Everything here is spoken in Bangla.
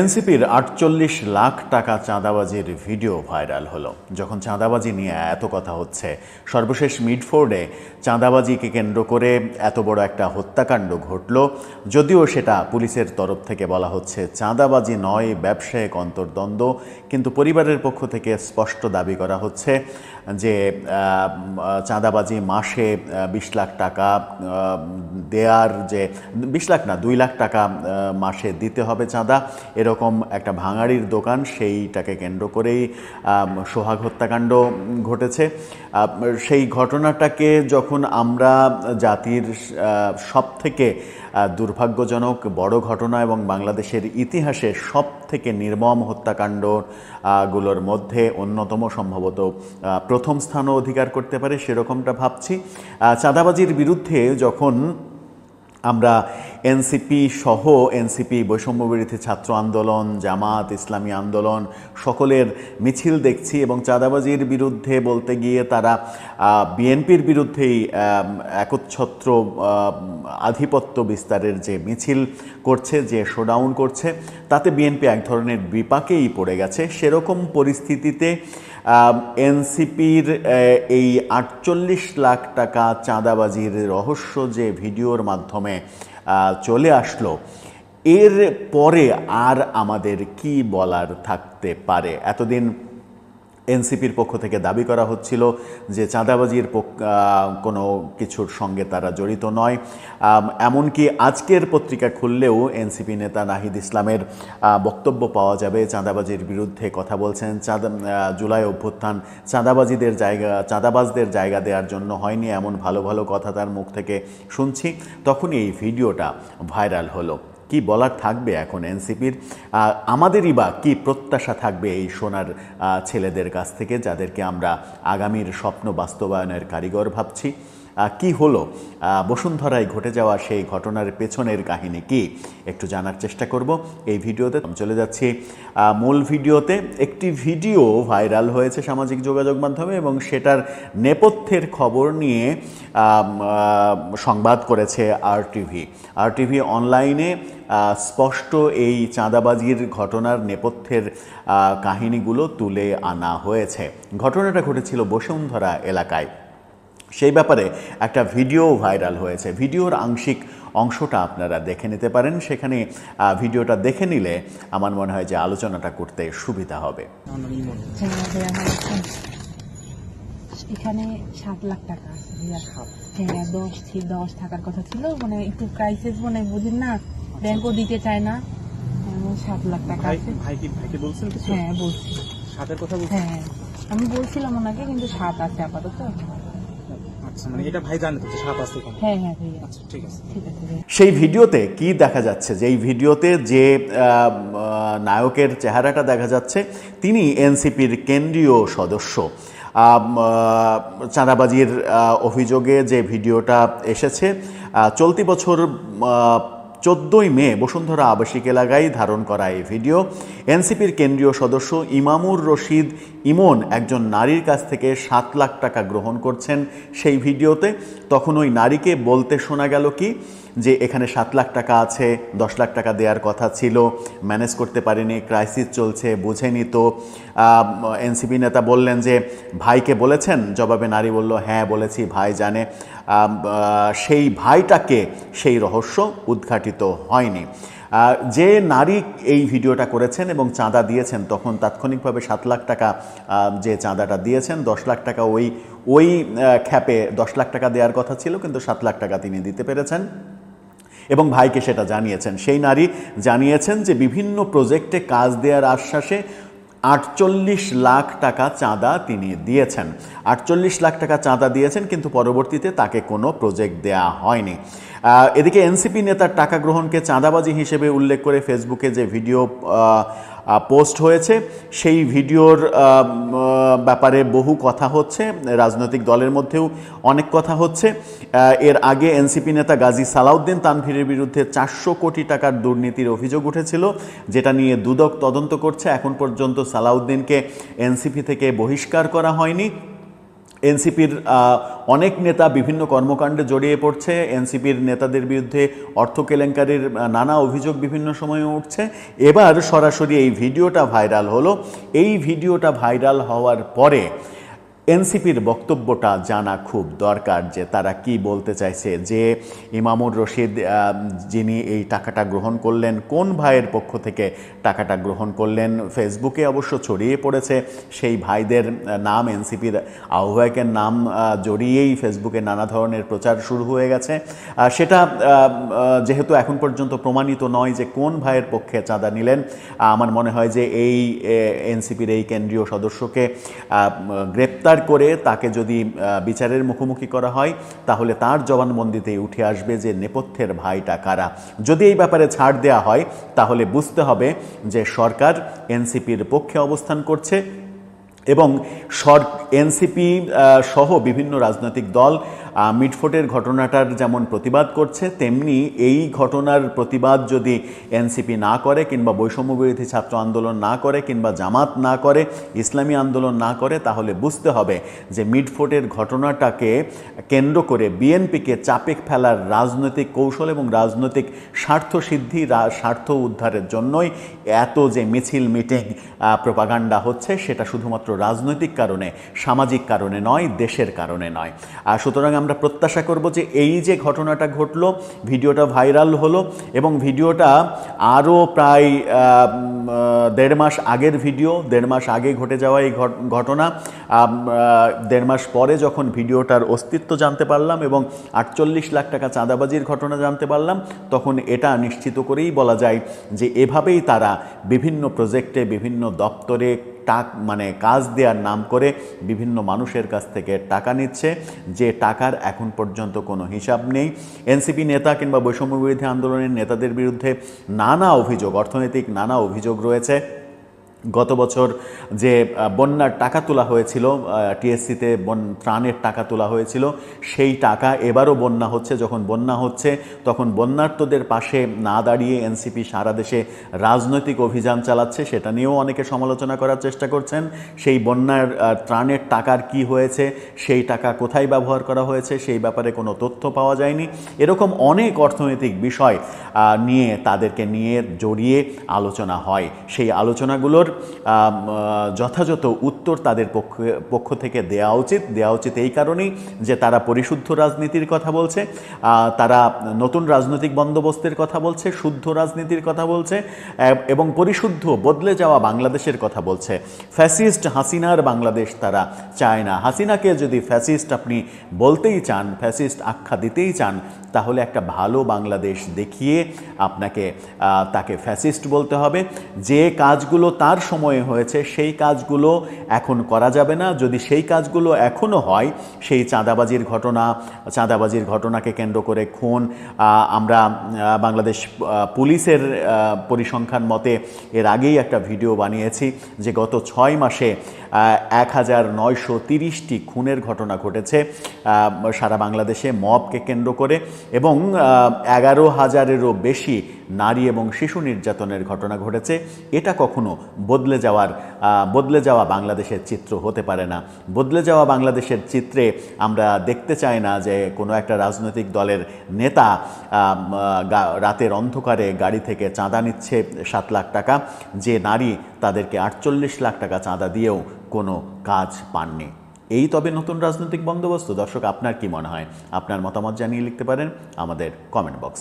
এনসিপির আটচল্লিশ লাখ টাকা চাঁদাবাজির ভিডিও ভাইরাল হলো। যখন চাঁদাবাজি নিয়ে এত কথা হচ্ছে, সর্বশেষ মিডফোর্ডে চাঁদাবাজিকে কেন্দ্র করে এত বড় একটা হত্যাকাণ্ড ঘটল। যদিও সেটা পুলিশের তরফ থেকে বলা হচ্ছে, চাঁদাবাজি নয়, ব্যবসায়িক অন্তর্দ্বন্দ্ব। কিন্তু পরিবারের পক্ষ থেকে স্পষ্ট দাবি করা হচ্ছে যে চাঁদাবাজি মাসে বিশ লাখ টাকা দেয়ার যে, বিশ লাখ না, দুই লাখ টাকা মাসে দিতে হবে চাঁদা। এরকম একটা ভাঙাড়ির দোকান, সেইটাকে কেন্দ্র করেই সোহাগ হত্যাকাণ্ড ঘটেছে। সেই ঘটনাটাকে যখন আমরা জাতির সব থেকে দুর্ভাগ্যজনক বড় ঘটনা এবং বাংলাদেশের ইতিহাসে সব থেকে নির্মম হত্যাকাণ্ডগুলোর মধ্যে অন্যতম সম্ভবত প্রথম স্থানও অধিকার করতে পারে, সেরকমটা ভাবছি। চাঁদাবাজির বিরুদ্ধে যখন আমরা এনসিপি সহ এনসিপি বৈষম্যবিরোধী ছাত্র আন্দোলন, জামাত, ইসলামী আন্দোলন সকলের মিছিল দেখছি এবং চাঁদাবাজির বিরুদ্ধে বলতে গিয়ে তারা বিএনপির বিরুদ্ধেই একচ্ছত্র আধিপত্য বিস্তারের যে মিছিল করছে, যে শোডাউন করছে, তাতে বিএনপি এক ধরনের বিপাকেই পড়ে গেছে। সেরকম পরিস্থিতিতে এনসিপির এই আটচল্লিশ লাখ টাকা চাঁদাবাজির রহস্য যে ভিডিওর মাধ্যমে চলে আসলো, এর পরে আর আমাদের কি বলার থাকতে পারে? এতদিন এনসিপির পক্ষ থেকে দাবি করা হচ্ছিল যে চাঁদাবাজির কোনো কিছুর সঙ্গে তারা জড়িত নয়। এমনকি আজকের পত্রিকা খুললেও এনসিপি নেতা নাহিদ ইসলামের বক্তব্য পাওয়া যাবে। চাঁদাবাজির বিরুদ্ধে কথা বলছেন, চাঁদা জুলাই অভ্যুত্থান চাঁদাবাজিদের জায়গা, চাঁদাবাজদের জায়গা দেওয়ার জন্য হয়নি এমন ভালো ভালো কথা তার মুখ থেকে শুনছি। তখনই এই ভিডিওটা ভাইরাল হলো। কি বলার থাকবে এখন এনসিপির? আমাদেরই বা কি প্রত্যাশা থাকবে এই সোনার ছেলেদের কাছ থেকে, যাদেরকে আমরা আগামীর স্বপ্ন বাস্তবায়নের কারিগর ভাবছি? কি হলো? বসুন্ধরায় ঘটে যাওয়া সেই ঘটনার পেছনের কাহিনী কি? একটু জানার চেষ্টা করব। এই ভিডিওতে চলে যাচ্ছি। মূল ভিডিওতে একটি ভিডিও ভাইরাল হয়েছে সামাজিক যোগাযোগ মাধ্যমে এবং সেটার নেপথ্যের খবর নিয়ে সংবাদ করেছে আর টিভি আর টিভি অনলাইনে স্পষ্ট এই চাঁদাবাজির ঘটনার নেপথ্যের কাহিনীগুলো তুলে আনা হয়েছে। ঘটনাটা ঘটেছিল বসুন্ধরা এলাকায়। সেই ব্যাপারে একটা ভিডিও ভাইরাল হয়েছে। ভিডিওর আংশিক অংশটা আপনারা দেখে নিতে পারেন। সেখানে ভিডিওটা দেখে নিলে আমার মনে হয় যে আলোচনাটা করতে সুবিধা হবে? এখানে সাত লাখ টাকা আছে হ্যাঁ দশ দশ থাকার কথা ছিল। মানে একটু ক্রাইসিস মানে বুঝেন না? ব্যাংকও দিতে চায় না। সাত লাখ টাকা আছে। ভাই কি ভাইকে বলছেন হ্যাঁ বলছি। সাতের কথা বলছেন? হ্যাঁ আমি বলছিলাম ওনাকে কিন্তু সাত আছে আপাতত। আচ্ছা মানে এটা ভাই জানে তো যে আছে হ্যাঁ হ্যাঁ আচ্ছা ঠিক আছে। ঠিক আছে সেই ভিডিওতে কি দেখা যাচ্ছে? যে এই ভিডিওতে যে নায়কের চেহারাটা দেখা যাচ্ছে তিনি এনসিপির কেন্দ্রীয় সদস্য। চাঁদাবাজির অভিযোগে যে ভিডিওটা এসেছে চলতি বছর চোদ্দোই মে বসুন্ধরা আবাসিক এলাকায় ধারণ করা এই ভিডিও। এনসিপির কেন্দ্রীয় সদস্য ইমামুর রশিদ ইমন একজন নারীর কাছ থেকে সাত লাখ টাকা গ্রহণ করছেন সেই ভিডিওতে। তখন ওই নারীকে বলতে শোনা গেল কি, যে এখানে সাত লাখ টাকা আছে, দশ লাখ টাকা দেওয়ার কথা ছিল, ম্যানেজ করতে পারিনি, ক্রাইসিস চলছে, বুঝেনি তো। এনসিপি নেতা বললেন যে, ভাইকে বলেছেন? জবাবে নারী বলল হ্যাঁ বলেছি, ভাই জানে। সেই ভাইটাকে সেই রহস্য উদ্ঘাটিত হয়নি। যে নারী এই ভিডিওটা করেছেন এবং চাঁদা দিয়েছেন, তখন তাৎক্ষণিকভাবে সাত লাখ টাকা যে চাঁদাটা দিয়েছেন, দশ লাখ টাকা ওই ওই খ্যাপে দশ লাখ টাকা দেওয়ার কথা ছিল, কিন্তু সাত লাখ টাকা তিনি দিতে পেরেছেন। এবং ভাইকে সেটা জানিয়েছেন। সেই নারী জানিয়েছেন যে বিভিন্ন প্রজেক্টে কাজ দেওয়ার আশ্বাসে আটচল্লিশ লাখ টাকা চাঁদা তিনি দিয়েছেন। আটচল্লিশ লাখ টাকা চাঁদা দিয়েছেন, কিন্তু পরবর্তীতে তাকে কোনো প্রজেক্ট দেয়া হয়নি। এদিকে এনসিপি নেতার টাকা গ্রহণকে চাঁদাবাজি হিসেবে উল্লেখ করে ফেসবুকে যে ভিডিও পোস্ট হয়েছে। সেই ভিডিওর ব্যাপারে বহু কথা হচ্ছে। রাজনৈতিক দলের মধ্যেও অনেক কথা হচ্ছে। এর আগে এনসিপি নেতা গাজী সালাউদ্দিন তানভীরের বিরুদ্ধে চারশো কোটি টাকার দুর্নীতির অভিযোগ উঠেছিল, যেটা নিয়ে দুদক তদন্ত করছে। এখন পর্যন্ত সালাউদ্দিনকে এনসিপি থেকে বহিষ্কার করা হয়নি। এনসিপির অনেক নেতা বিভিন্ন কর্মকাণ্ডে জড়িয়ে পড়ছে। এনসিপির নেতাদের বিরুদ্ধে অর্থ কেলেঙ্কারির নানা অভিযোগ বিভিন্ন সময়ে উঠছে। এবার সরাসরি এই ভিডিওটা ভাইরাল হলো। এই ভিডিওটা ভাইরাল হওয়ার পরে এনসিপির বক্তব্যটা জানা খুব দরকার যে তারা কি বলতে চাইছে যে ইমামুর রশিদ যিনি এই টাকাটা গ্রহণ করলেন কোন ভাইয়ের পক্ষ থেকে টাকাটা গ্রহণ করলেন? ফেসবুকে অবশ্য ছড়িয়ে পড়েছে সেই ভাইদের নাম এনসিপির আহ্বায়কের নাম জড়িয়েই ফেসবুকে নানা ধরনের প্রচার শুরু হয়ে গেছে। সেটা যেহেতু এখন পর্যন্ত প্রমাণিত নয় যে কোন ভাইয়ের পক্ষে চাঁদা নিলেন আমার মনে হয় যে এই এনসিপির এই কেন্দ্রীয় সদস্যকে আহ, গ্রেপ্তার করে তাকে যদি বিচারের মুখোমুখি করা হয়, তাহলে তার জবানবন্দিতেই উঠে আসবে যে নেপথ্যের ভাইটা কারা। যদি এই ব্যাপারে ছাড় দেওয়া হয়, তাহলে বুঝতে হবে যে সরকার এনসিপির পক্ষে অবস্থান করছে এবং সর এনসিপি সহ বিভিন্ন রাজনৈতিক দল মিটফোটের ঘটনাটার যেমন প্রতিবাদ করছে, তেমনি এই ঘটনার প্রতিবাদ যদি এনসিপি না করে কিংবা বৈষম্য বিরোধী ছাত্র আন্দোলন না করে কিংবা জামাত না করে, ইসলামী আন্দোলন না করে, তাহলে বুঝতে হবে যে মিটফোটের ঘটনাটাকে কেন্দ্র করে বিএনপিকে চাপে ফেলার রাজনৈতিক কৌশল এবং রাজনৈতিক স্বার্থ সিদ্ধি স্বার্থ উদ্ধারের জন্যই এত যে মিছিল মিটিং প্রপাগান্ডা হচ্ছে, সেটা শুধুমাত্র রাজনৈতিক কারণে, সামাজিক কারণে নয়, দেশের কারণে নয়। আর সুতরাং আমরা প্রত্যাশা করব যে এই যে ঘটনাটা ঘটলো, ভিডিওটা ভাইরাল হলো এবং ভিডিওটা আরও প্রায় দেড় মাস আগের ভিডিও, দেড় মাস আগে ঘটে যাওয়া এই ঘট- ঘটনা দেড় মাস পরে যখন ভিডিওটার অস্তিত্ব জানতে পারলাম এবং আটচল্লিশ লাখ টাকা চাঁদাবাজির ঘটনা জানতে পারলাম, তখন এটা নিশ্চিত করেই বলা যায় যে এভাবেই তারা বিভিন্ন প্রজেক্টে, বিভিন্ন দপ্তরে টাক মানে কাজ দেওয়ার নাম করে বিভিন্ন মানুষের কাছ থেকে টাকা নিচ্ছে। যে টাকার এখন পর্যন্ত কোনো হিসাব নেই। এনসিপি নেতা কিংবা বৈষম্য বিরোধী আন্দোলনের নেতাদের বিরুদ্ধে নানা অভিযোগ, অর্থনৈতিক নানা অভিযোগ রয়েছে। গত বছর যে বন্যার টাকা তোলা হয়েছিল টিএসসিতে বন, ত্রাণের টাকা তোলা হয়েছিল, সেই টাকা এবারও বন্যা হচ্ছে। যখন বন্যা হচ্ছে, তখন বন্যার্তদের পাশে না দাঁড়িয়ে এনসিপি সারা দেশে রাজনৈতিক অভিযান চালাচ্ছে, সেটা নিয়েও অনেকে সমালোচনা করার চেষ্টা করছেন। সেই বন্যার ত্রাণের টাকার কি হয়েছে, সেই টাকা কোথায় ব্যবহার করা হয়েছে, সেই ব্যাপারে কোনো তথ্য পাওয়া যায়নি। এরকম অনেক অর্থনৈতিক বিষয় নিয়ে তাদেরকে নিয়ে জড়িয়ে আলোচনা হয়। সেই আলোচনাগুলোর যথাযথ উত্তর তাদের পক্ষ পক্ষ থেকে দেওয়া উচিত। দেওয়া উচিত এই কারণেই যে তারা পরিশুদ্ধ রাজনীতির কথা বলছে তারা নতুন রাজনৈতিক বন্দোবস্তের কথা বলছে, শুদ্ধ রাজনীতির কথা বলছে এবং পরিশুদ্ধ, বদলে যাওয়া বাংলাদেশের কথা বলছে। ফ্যাসিস্ট হাসিনার বাংলাদেশ তারা চায় না। হাসিনাকে যদি ফ্যাসিস্ট আপনি বলতেই চান, ফ্যাসিস্ট আখ্যা দিতেই চান, তাহলে একটা ভালো বাংলাদেশ দেখিয়ে আপনাকে তাকে ফ্যাসিস্ট বলতে হবে। যে কাজগুলো তার সময়ে হয়েছে, সেই কাজগুলো এখন করা যাবে না। যদি সেই কাজগুলো এখনও হয়, সেই চাঁদাবাজির ঘটনা, চাঁদাবাজির ঘটনাকে কেন্দ্র করে খুন আমরা বাংলাদেশ পুলিশের পরিসংখ্যান মতে এর আগেই একটা ভিডিও বানিয়েছি যে গত ছয় মাসে এক হাজার নয়শো তিরিশটি খুনের ঘটনা ঘটেছে সারা বাংলাদেশে মবকে কেন্দ্র করে এবং এগারো হাজারেরও বেশি নারী এবং শিশু নির্যাতনের ঘটনা ঘটেছে। এটা কখনো বদলে যাওয়ার বদলে যাওয়া বাংলাদেশের চিত্র হতে পারে না। বদলে যাওয়া বাংলাদেশের চিত্রে আমরা দেখতে চাই না যে কোনো একটা রাজনৈতিক দলের নেতা রাতের অন্ধকারে গাড়ি থেকে চাঁদা নিচ্ছে সাত লাখ টাকা, যে নারী তাদেরকে আটচল্লিশ লাখ টাকা চাঁদা দিয়েও কোনো কাজ পাননি। এই তবে নতুন রাজনৈতিক বন্দোবস্ত। দর্শক, আপনার কি মনে হয়? আপনার মতামত জানিয়ে লিখতে পারেন আমাদের কমেন্ট বক্সে